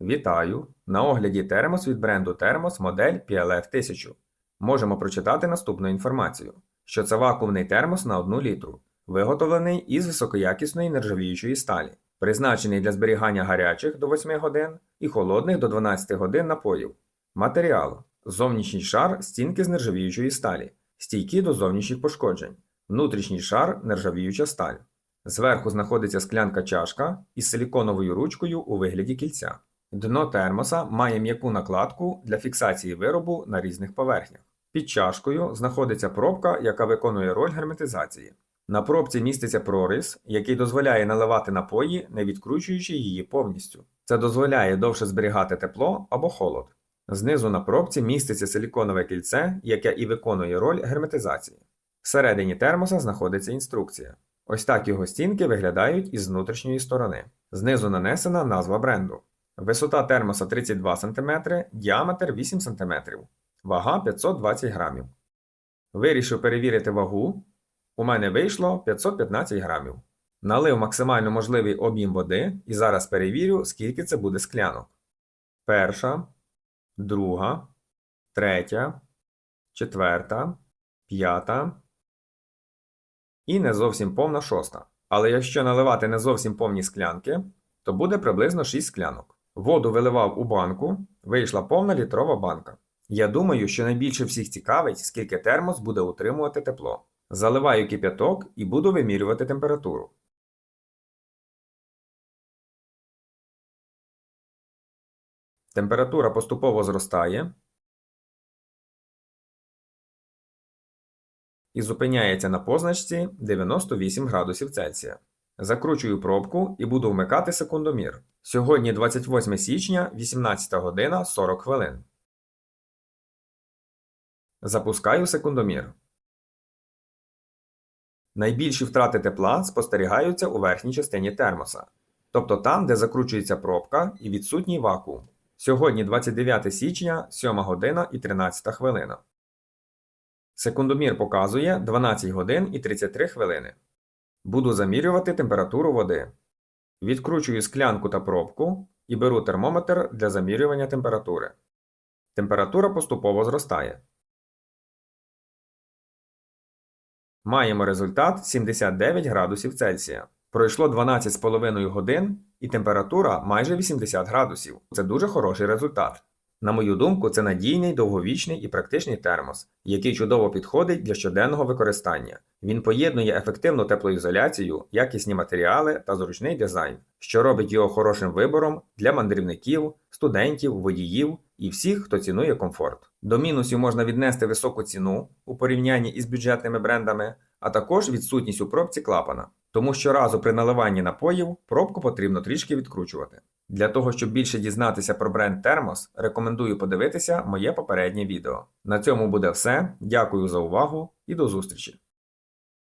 Вітаю! На огляді термос від бренду Термос модель PLF 1000. Можемо прочитати наступну інформацію, що це вакуумний термос на 1 літру, виготовлений із високоякісної нержавіючої сталі, призначений для зберігання гарячих до 8 годин і холодних до 12 годин напоїв. Матеріал: зовнішній шар стінки з нержавіючої сталі, стійкі до зовнішніх пошкоджень, внутрішній шар нержавіюча сталь. Зверху знаходиться склянка чашка із силіконовою ручкою у вигляді кільця. Дно термоса має м'яку накладку для фіксації виробу на різних поверхнях. Під чашкою знаходиться пробка, яка виконує роль герметизації. На пробці міститься проріз, який дозволяє наливати напої, не відкручуючи її повністю. Це дозволяє довше зберігати тепло або холод. Знизу на пробці міститься силіконове кільце, яке і виконує роль герметизації. Всередині термоса знаходиться інструкція. Ось так його стінки виглядають із внутрішньої сторони. Знизу нанесена назва бренду. Висота термоса 32 см, діаметр 8 см, вага 520 грамів. Вирішив перевірити вагу. У мене вийшло 515 грамів. Налив максимально можливий об'єм води і зараз перевірю, скільки це буде склянок. Перша, друга, третя, четверта, п'ята і не зовсім повна шоста. Але якщо наливати не зовсім повні склянки, то буде приблизно 6 склянок. Воду виливав у банку, вийшла повна літрова банка. Я думаю, що найбільше всіх цікавить, скільки термос буде утримувати тепло. Заливаю кип'яток і буду вимірювати температуру. Температура поступово зростає і зупиняється на позначці 98 градусів Цельсія. Закручую пробку і буду вмикати секундомір. Сьогодні 28 січня, 18 година 40 хвилин. Запускаю секундомір. Найбільші втрати тепла спостерігаються у верхній частині термоса, тобто там, де закручується пробка і відсутній вакуум. Сьогодні 29 січня, 7 година і 13 хвилина. Секундомір показує 12 годин і 33 хвилини. Буду замірювати температуру води. Відкручую склянку та пробку і беру термометр для замірювання температури. Температура поступово зростає. Маємо результат 79 градусів Цельсія. Пройшло 12,5 годин і температура майже 80 градусів. Це дуже хороший результат. На мою думку, це надійний, довговічний і практичний термос, який чудово підходить для щоденного використання. Він поєднує ефективну теплоізоляцію, якісні матеріали та зручний дизайн, що робить його хорошим вибором для мандрівників, студентів, водіїв і всіх, хто цінує комфорт. До мінусів можна віднести високу ціну у порівнянні із бюджетними брендами, а також відсутність у пробці клапана. Тому щоразу при наливанні напоїв пробку потрібно трішки відкручувати. Для того, щоб більше дізнатися про бренд Термос, рекомендую подивитися моє попереднє відео. На цьому буде все. Дякую за увагу і до зустрічі!